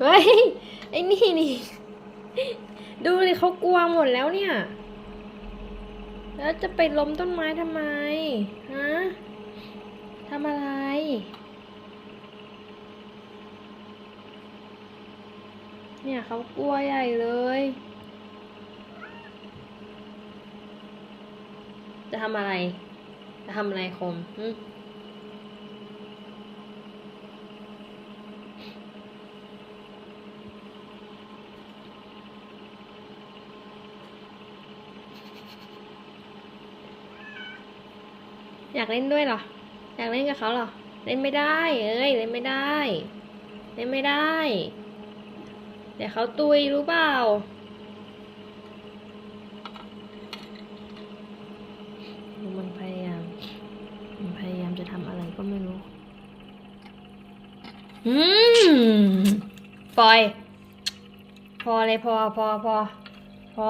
เฮ้ย ไอ้นี่นี่ ดูดิเขากลัวหมดแล้วเนี่ย แล้วจะไปล้มต้นไม้ทำไม ฮะทำอะไร เนี่ยเขากลัวใหญ่เลยจะทำอะไร จะทำอะไรคม อยากเล่นด้วยเหรอ อยากเล่นกับเขาเหรอ เล่นไม่ได้ เอ้ย เล่นไม่ได้ เล่นไม่ได้ เดี๋ยวเขาตุยรู้เปล่า มันพยายาม มันพยายามจะทำอะไรก็ไม่รู้ อืม ปล่อย พอเลยพอพอพอพอ